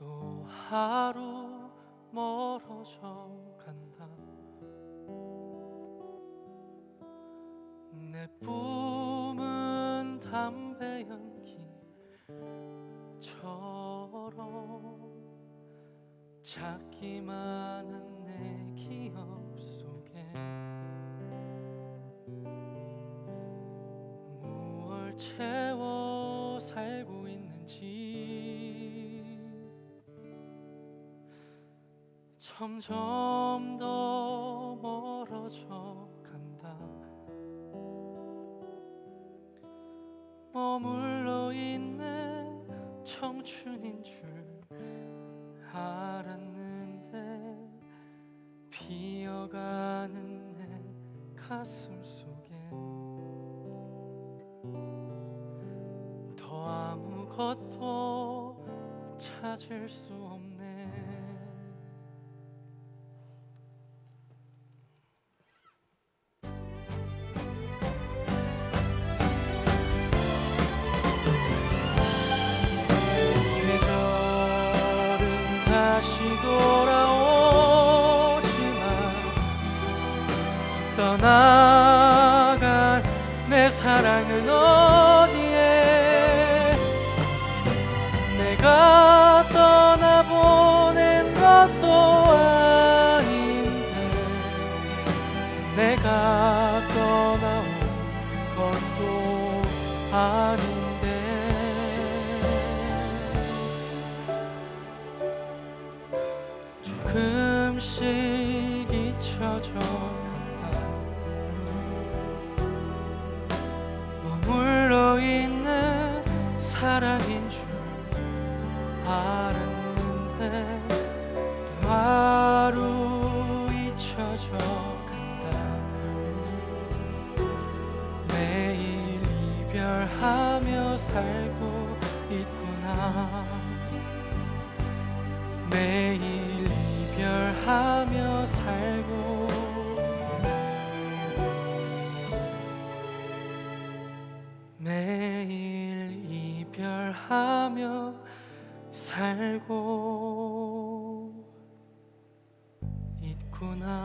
또 하루 멀어져 간다. 내 뿜은 담배 연기처럼 작기만 한 내 기억 속에 무얼 채워 살고 점점 더 멀어져 간다. 머물러 있는 청춘인 줄 알았는데 비어가는 내 가슴 속에 더 아무것도 찾을 수 없네 사랑은 어디에? 내가 떠나보낸 것도 아닌데 내가 떠나온 것도 아닌데. 조금씩 잊혀져 사랑인 줄 알았는데 또 하루 잊혀져 간다. 매일 이별하며 살고 있구나. 매일 이별하며 살고 매일 이별하며 살고 있구나